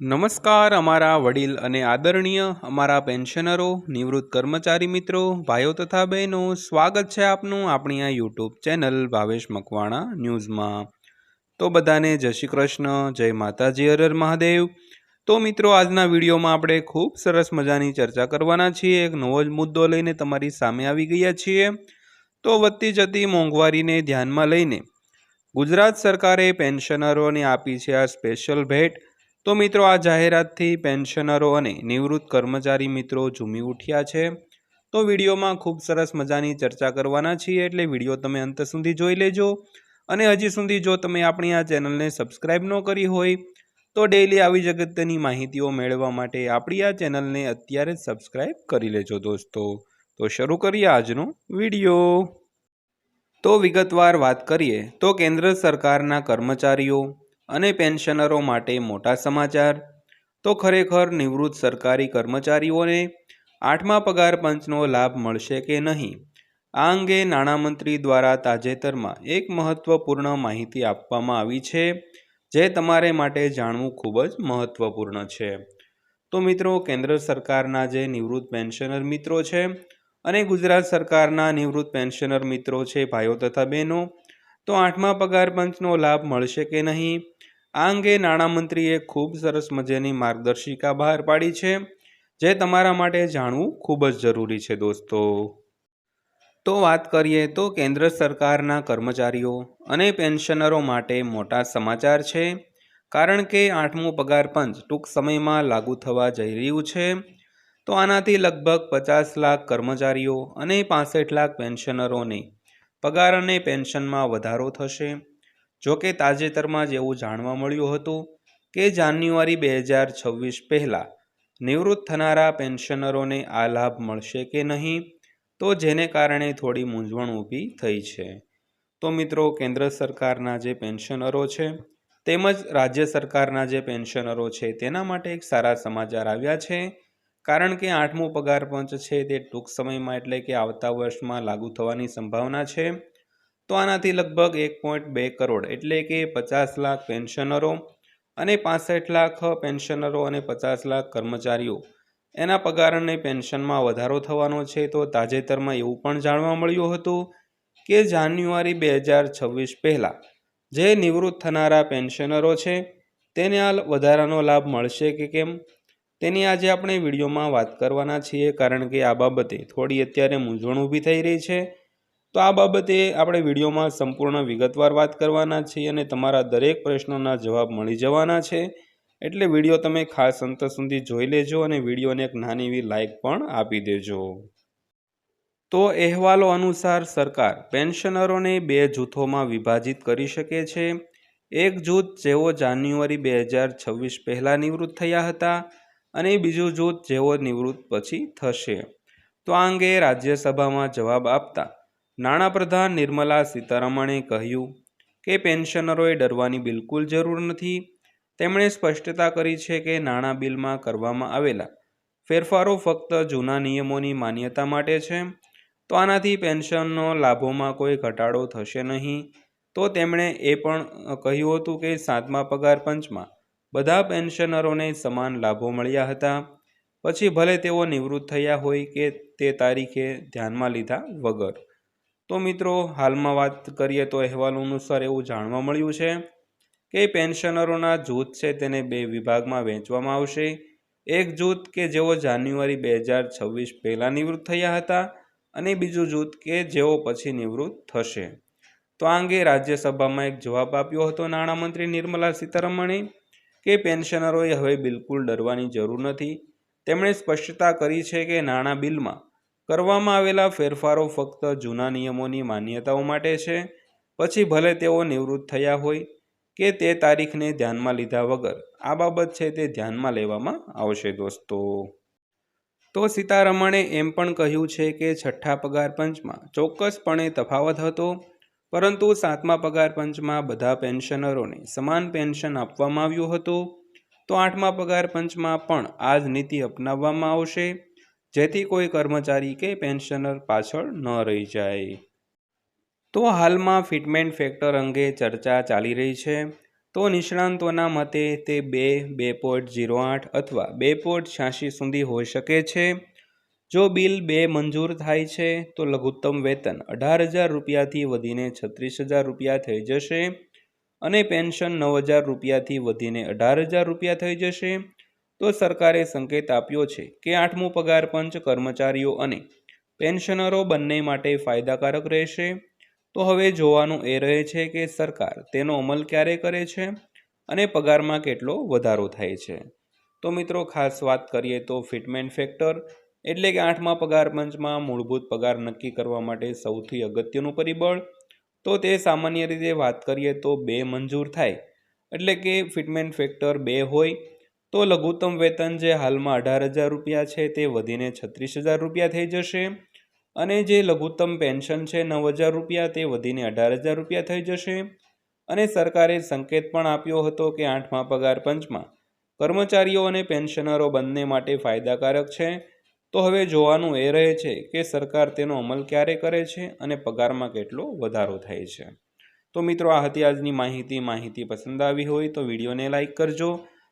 નમસ્કાર અમારા વડીલ અને આદરણીય અમારા પેન્શનરો, નિવૃત્ત કર્મચારી મિત્રો, ભાઈઓ તથા બહેનો, સ્વાગત છે આપનું આપણી આ યુટ્યુબ ચેનલ ભાવેશ મકવાણા ન્યૂઝમાં. તો બધાને જય શ્રી કૃષ્ણ, જય માતાજી હરર મહાદેવ. તો મિત્રો, આજના વિડીયોમાં આપણે ખૂબ સરસ મજાની ચર્ચા કરવાના છીએ. એક નવો જ મુદ્દો લઈને તમારી સામે આવી ગયા છીએ. તો વધતી જતી મોંઘવારીને ધ્યાનમાં લઈને ગુજરાત સરકારે પેન્શનરોને આપી છે આ સ્પેશિયલ ભેટ. તો મિત્રો આ જાહેરાતથી પેન્શનરો અને નિવૃત્ત કર્મચારી મિત્રો ઝૂમી ઉઠ્યા છે. તો વિડીયોમાં ખૂબ સરસ મજાની ચર્ચા કરવાના છીએ એટલે વીડિયો તમે અંત સુધી જોઈ લેજો. અને હજી સુધી જો તમે આપણી આ ચેનલને સબસ્ક્રાઈબ ન કરી હોય, તો ડેઈલી આવી જગતની માહિતીઓ મેળવવા માટે આપણી આ ચેનલને અત્યારે જ સબસ્ક્રાઈબ કરી લેજો દોસ્તો. તો શરૂ કરીએ આજનો વીડિયો. તો વિગતવાર વાત કરીએ તો કેન્દ્ર સરકારના કર્મચારીઓ અને પેન્શનરો માટે મોટા સમાચાર. તો ખરેખર નિવૃત્ત સરકારી કર્મચારીઓને આઠમા પગાર પંચનો લાભ મળશે કે નહીં? આ અંગે નાણામંત્રી દ્વારા તાજેતરમાં એક મહત્વપૂર્ણ માહિતી આપવામાં આવી છે, જે તમારે માટે જાણવું ખૂબ જ મહત્વપૂર્ણ છે. તો મિત્રો, કેન્દ્ર સરકારના જે નિવૃત્ત પેન્શનર મિત્રો છે અને ગુજરાત સરકારના નિવૃત્ત પેન્શનર મિત્રો છે ભાઈઓ તથા બહેનો તો આઠમા પગાર પંચનો લાભ મળશે કે નહીં? આ અંગે નાણામંત્રીએ ખૂબ સરસ મજાની માર્ગદર્શિકા બહાર પાડી છે, જે તમારા માટે જાણવું ખૂબ જ જરૂરી છે દોસ્તો. તો વાત કરીએ તો કેન્દ્ર સરકારના કર્મચારીઓ અને પેન્શનરો માટે મોટા સમાચાર છે, કારણ કે આઠમું પગાર પંચ ટૂંક સમયમાં લાગુ થવા જઈ રહ્યું છે. તો આનાથી લગભગ પચાસ લાખ કર્મચારીઓ અને પાસઠ લાખ પેન્શનરોને પગાર અને પેન્શનમાં વધારો થશે. જો કે તાજેતરમાં જ એવું જાણવા મળ્યું હતું કે જાન્યુઆરી બે હજાર છવ્વીસ પહેલાં નિવૃત્ત થનારા પેન્શનરોને આ લાભ મળશે કે નહીં, તો જેને કારણે થોડી મૂંઝવણ ઊભી થઈ છે. તો મિત્રો, કેન્દ્ર સરકારના જે પેન્શનરો છે તેમજ રાજ્ય સરકારના જે પેન્શનરો છે તેના માટે એક સારા સમાચાર આવ્યા છે. કારણ કે આઠમો પગાર પંચ છે તે ટૂંક સમયમાં એટલે કે આવતા વર્ષમાં લાગુ થવાની સંભાવના છે. તો આનાથી લગભગ એક પોઈન્ટ બે કરોડ એટલે કે પચાસ લાખ પેન્શનરો અને પાસઠ લાખ પેન્શનરો અને પચાસ લાખ કર્મચારીઓ એના પગાર અને પેન્શનમાં વધારો થવાનો છે. તો તાજેતરમાં એવું પણ જાણવા મળ્યું હતું કે જાન્યુઆરી બે હજાર છવ્વીસ પહેલાં જે નિવૃત્ત થનારા પેન્શનરો છે, તેને આ વધારાનો લાભ મળશે કે કેમ? તેની આજે આપણે વિડીયોમાં વાત કરવાના છીએ કારણ કે આ બાબતે થોડી અત્યારે મૂંઝવણ ઊભી થઈ રહી છે. તો આ બાબતે આપણે વિડીયોમાં સંપૂર્ણ વિગતવાર વાત કરવાના છીએ અને તમારા દરેક પ્રશ્નોના જવાબ મળી જવાના છે. એટલે વીડિયો તમે ખાસ અંત સુધી જોઈ લેજો અને વિડીયોને એક નાની એવી લાઇક પણ આપી દેજો. તો અહેવાલો અનુસાર સરકાર પેન્શનરોને બે જૂથોમાં વિભાજિત કરી શકે છે. એક જૂથ જેઓ જાન્યુઆરી બે હજાર છવ્વીસ પહેલાં નિવૃત્ત થયા હતા અને બીજું જૂથ જેઓ નિવૃત્ત પછી થશે. તો આ અંગે રાજ્યસભામાં જવાબ આપતા નાણાપ્રધાન નિર્મલા સીતારમણે કહ્યું કે પેન્શનરોએ ડરવાની બિલકુલ જરૂર નથી. તેમણે સ્પષ્ટતા કરી છે કે નાણાં બિલમાં કરવામાં આવેલા ફેરફારો ફક્ત જૂના નિયમોની માન્યતા માટે છે. તો આનાથી પેન્શનનો લાભોમાં કોઈ ઘટાડો થશે નહીં. તો તેમણે એ પણ કહ્યું હતું કે સાતમા પગાર પંચમાં બધા પેન્શનરોને સમાન લાભો મળ્યા હતા. પછી ભલે તેઓ નિવૃત્ત થયા હોય કે તે તારીખે ધ્યાનમાં લીધા વગર. તો મિત્રો, હાલમાં વાત કરીએ તો અહેવાલ અનુસાર એવું જાણવા મળ્યું છે કે પેન્શનરોના જૂથ છે તેને બે વિભાગમાં વહેંચવામાં આવશે. એક જૂથ કે જેઓ જાન્યુઆરી બે હજાર છવ્વીસ પહેલાં નિવૃત્ત થયા હતા અને બીજું જૂથ કે જેઓ પછી નિવૃત્ત થશે. તો આ અંગે રાજ્યસભામાં એક જવાબ આપ્યો હતો નાણામંત્રી નિર્મલા સીતારમણે. કે પેન્શનરોએ હવે બિલકુલ ડરવાની જરૂર નથી. તેમણે સ્પષ્ટતા કરી છે કે નાણાં બિલમાં કરવામાં આવેલા ફેરફારો ફક્ત જૂના નિયમોની માન્યતાઓ માટે છે. પછી ભલે તેઓ નિવૃત્ત થયા હોય કે તે તારીખને ધ્યાનમાં લીધા વગર, આ બાબત છે તે ધ્યાનમાં લેવામાં આવશે દોસ્તો. તો સીતારમણે એમ પણ કહ્યું છે કે છઠ્ઠા પગાર પંચમાં ચોક્કસપણે તફાવત હતો. પરંતુ સાતમા પગાર પંચમાં બધા પેન્શનરોને સમાન પેન્શન આપવામાં આવ્યું હતું. તો આઠમા પગાર પંચમાં પણ આ જ નીતિ અપનાવવામાં આવશે, જેથી કોઈ કર્મચારી કે પેન્શનર પાછળ ન રહી જાય. તો હાલમાં ફિટમેન્ટ ફેક્ટર અંગે ચર્ચા ચાલી રહી છે. તો નિષ્ણાંતોના મતે તે બે બે પોઈન્ટ ઝીરો આઠ અથવા બે પોઈન્ટ છ્યાસી સુધી હોઈ શકે છે. જો બિલ બે મંજૂર થાય છે, તો લઘુત્તમ વેતન અઢાર હજાર રૂપિયાથી વધીને છત્રીસ હજાર રૂપિયા થઈ જશે અને પેન્શન નવ હજાર રૂપિયાથી વધીને અઢાર હજાર રૂપિયા થઈ જશે. તો સરકારે સંકેત આપ્યો છે કે આઠમું પગાર પંચ કર્મચારીઓ અને પેન્શનરો બંને માટે ફાયદાકારક રહેશે. તો હવે જોવાનું એ રહે છે કે સરકાર તેનો અમલ ક્યારે કરે છે અને પગારમાં કેટલો વધારો થાય છે. તો મિત્રો, ખાસ વાત કરીએ તો ફિટમેન્ટ ફેક્ટર એટલે કે આઠમા પગાર પંચમાં મૂળભૂત પગાર નક્કી કરવા માટે સૌથી અગત્યનું પરિબળ. તો તે સામાન્ય રીતે વાત કરીએ તો બે મંજૂર થાય. એટલે કે ફિટમેન્ટ ફેક્ટર બે હોય, તો લઘુત્તમ વેતન જે હાલમાં અઢાર હજાર રૂપિયા છે તે વધીને છત્રીસ હજાર રૂપિયા થઈ જશે. અને જે લઘુત્તમ પેન્શન છે નવ હજાર રૂપિયા તે વધીને અઢાર હજાર રૂપિયા થઈ જશે. અને સરકારે સંકેત પણ આપ્યો હતો કે આઠમા પગાર પંચમાં કર્મચારીઓ અને પેન્શનરો બંને માટે ફાયદાકારક છે. તો હવે જોવાનું એ રહે છે કે સરકાર તેનો અમલ ક્યારે કરે છે અને પગારમાં કેટલો વધારો થાય છે. તો મિત્રો, આ હતી આજની માહિતી. માહિતી પસંદ આવી હોય તો વિડીયોને લાઇક કરજો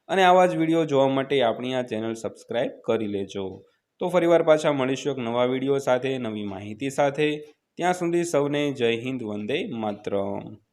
અને આવા જ વીડિયો જોવા માટે આપણી આ ચેનલ સબસ્ક્રાઈબ કરી લેજો. તો ફરીવાર પાછા મળીશું એક નવા વીડિયો સાથે, નવી માહિતી સાથે. ત્યાં સુધી સૌને જય હિન્દ, વંદે માતરમ.